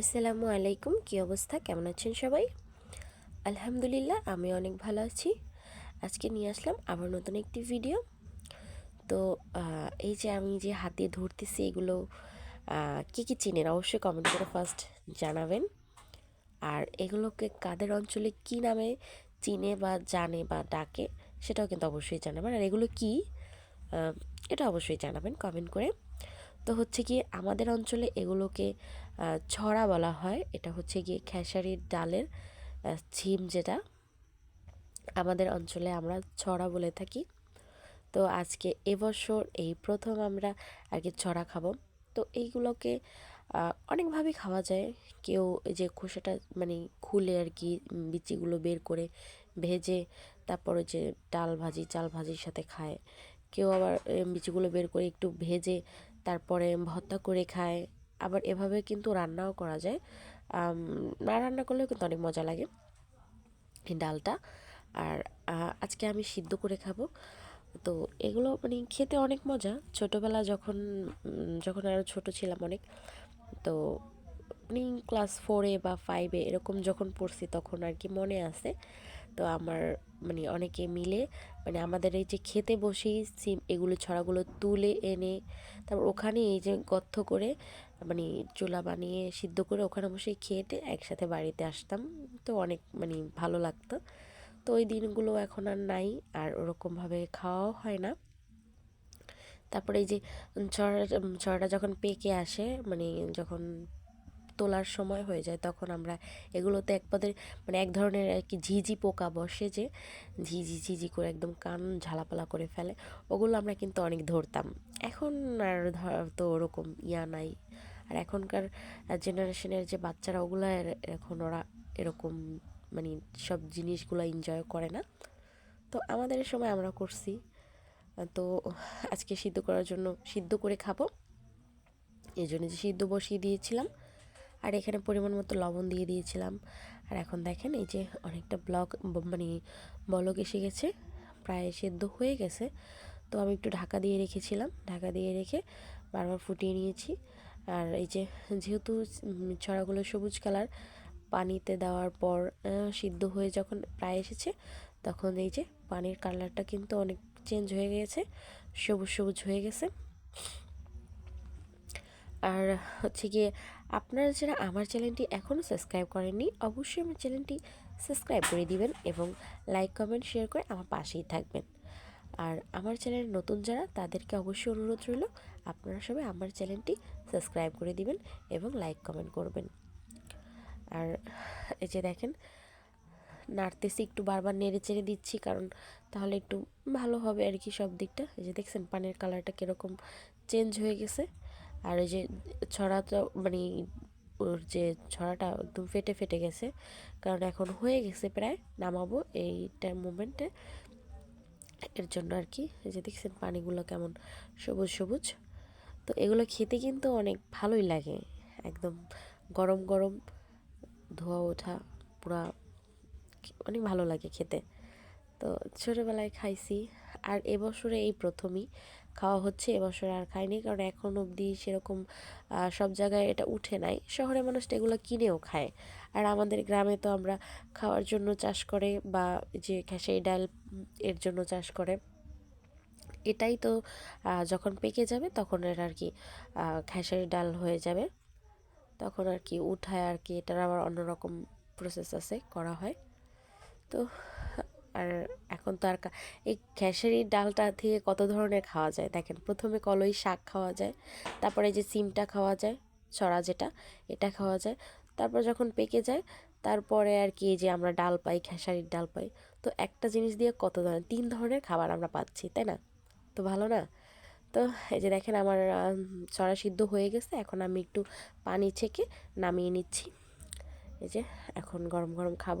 আসসালামু আলাইকুম, কী অবস্থা? কেমন আছেন সবাই? আলহামদুলিল্লাহ, আমি অনেক ভালো আছি। আজকে নিয়ে আসলাম আবার নতুন একটি ভিডিও তো এই যে আমি যে হাতে ধরতেছি এগুলো কি কি চিনেন? অবশ্যই কমেন্ট করে ফার্স্ট জানাবেন। আর এগুলোকে কাদের অঞ্চলে কি নামে চিনে বা জানে বা ডাকে, সেটাও কিন্তু অবশ্যই জানাবেন। আর এগুলো কি? এটা অবশ্যই জানাবেন কমেন্ট করে। তো হচ্ছে কি, আমাদের অঞ্চলে এগুলোকে ছড়া বলা হয়। এটা হচ্ছে গিয়ে খেসারির ডালের ছিম যেটা। আমাদের অঞ্চলে আমরা ছড়া বলে থাকি। তো আজকে এবছর এই প্রথম আমরা আর কি ছড়া খাব। তো এইগুলোকে অনেকভাবে খাওয়া যায়। কেউ যে খোসাটা মানে খুলে আর কি বিচিগুলো বের করে ভেজে তারপর যে ডাল ভাজি, চাল ভাজির সাথে খায়। কেউ আবার বিচিগুলো বের করে একটু ভেজে তারপরে ভর্তা করে খায়। আবার এভাবে কিন্তু রান্নাও করা যায়। না রান্না করলেও কিন্তু অনেক মজা লাগে এই ডালটা। আর আজকে আমি সিদ্ধ করে খাব। তো এগুলো মানে খেতে অনেক মজা। ছোটোবেলা যখন যখন আরও ছোট ছিলাম অনেক, তো মানে ক্লাস ফোরে বা ফাইভে এরকম যখন পড়ছি তখন আর কি মনে আছে। তো আমার মানে অনেকে মিলে মানে আমাদের এই যে খেতে বসেই সিম এগুলো ছড়াগুলো তুলে এনে তারপর ওখানে এই যে গর্ত করে মানে চুলা বানিয়ে সিদ্ধ করে ওখানে বসেই খেয়েটে একসাথে বাড়িতে আসতাম। তো অনেক মানে ভালো লাগতো। তো ওই দিনগুলো এখন আর নাই, আর ওরকমভাবে খাওয়াও হয় না। তারপরে এই যে ছড়া ছড়াটা যখন পেকে আসে মানে যখন তোলার সময় হয়ে যায়, তখন আমরা এগুলোতে এক পদের মানে এক ধরনের আর কি ঝিঝি পোকা বসে যে, ঝিঝি ঝিঝি করে একদম কান ঝালাপালা করে ফেলে, ওগুলো আমরা কিন্তু অনেক ধরতাম। এখন আর ধর- তো ওরকম ইয়া নাই। আর এখনকার জেনারেশনের যে বাচ্চারা, ওগুলো এখন ওরা এরকম মানে সব জিনিসগুলো এনজয় করে না। তো আমাদের সময় আমরা করছি। তো আজকে সিদ্ধ করার জন্য সিদ্ধ করে খাব। এই জন্য যে সিদ্ধ বসিয়ে দিয়েছিলাম। আর এখানে পরিমাণ মতো লবণ দিয়ে দিয়েছিলাম। আর এখন দেখেন এই যে অনেকটা ব্লক মানে বলক এসে গেছে, প্রায় সেদ্ধ হয়ে গেছে। তো আমি একটু ঢাকা দিয়ে রেখেছিলাম, ঢাকা দিয়ে রেখে বারবার ফুটিয়ে নিয়েছি। আর এই যে যেহেতু ছড়াগুলো সবুজ কালার, পানিতে দেওয়ার পর সিদ্ধ হয়ে যখন প্রায় এসেছে, তখন এই যে পানির কালারটা কিন্তু অনেক চেঞ্জ হয়ে গেছে, সবুজ সবুজ হয়ে গেছে। আর হচ্ছে গিয়ে আপনারা যারা আমার চ্যানেলটি এখনও সাবস্ক্রাইব করেননি, অবশ্যই আমার চ্যানেলটি সাবস্ক্রাইব করে দিবেন এবং লাইক, কমেন্ট, শেয়ার করে আমার পাশেই থাকবেন। আর আমার চ্যানেল নতুন যারা, তাদেরকে অবশ্যই অনুরোধ রইল, আপনারা সবাই আমার চ্যানেলটি সাবস্ক্রাইব করে দিবেন এবং লাইক, কমেন্ট করবেন। আর এই যে দেখেন, নাড়তেছি, একটু বারবার নেড়ে চেড়ে দিচ্ছি, কারণ তাহলে একটু ভালো হবে আর কি সব দিকটা। এই যে দেখছেন, পানের কালারটা কীরকম চেঞ্জ হয়ে গেছে। আর ওই যে ছড়াটা মানে ওর যে ছড়াটা একদম ফেটে ফেটে গেছে। কারণ এখন হয়ে গেছে প্রায়, নামাবো এইটার মোমেন্টে। এর জন্য আর কি, এই যে দেখছেন পানিগুলো কেমন সবুজ সবুজ। তো এগুলো খেতে কিন্তু অনেক ভালোই লাগে, একদম গরম গরম ধোয়া ওঠা পুরা অনেক ভালো লাগে খেতে। তো ছোটোবেলায় খাইছি, আর এবছরে এই প্রথমই খাওয়া হচ্ছে এবছরে আর খাইনি। কারণ এখন অবধি সেরকম সব জায়গায় এটা উঠে নাই। শহরে মানুষ এগুলো কিনেও খায়। আর আমাদের গ্রামে তো আমরা খাওয়ার জন্য চাষ করে বা যে খেসারি ডাল এর জন্য চাষ করে। এটাই তো যখন পেকে যাবে তখন এর আর কি খেসারি ডাল হয়ে যাবে। তখন আর কি উঠায় আর কি, এটার আবার অন্যরকম প্রসেস আছে, করা হয়। তো, আর এখন তো আর এই খেসারির ডালটা থেকে কত ধরনের খাওয়া যায়? দেখেন, প্রথমে কলই শাক খাওয়া যায়, তারপরে যে সিমটা খাওয়া যায়, ছড়া যেটা, এটা খাওয়া যায়, তারপর যখন পেকে যায়, তারপরে আর কি যে আমরা ডাল পাই, খেসারির ডাল পাই, তো একটা জিনিস দিয়ে কত ধরনের, তিন ধরনের খাবার আমরা পাচ্ছি, তাই না? তো ভালো না? তো এই যে দেখেন আমার ছড়া সিদ্ধ হয়ে গেছে, এখন আমি একটু পানি ছেঁকে নামিয়ে নিচ্ছি। এই যে এখন গরম গরম খাব।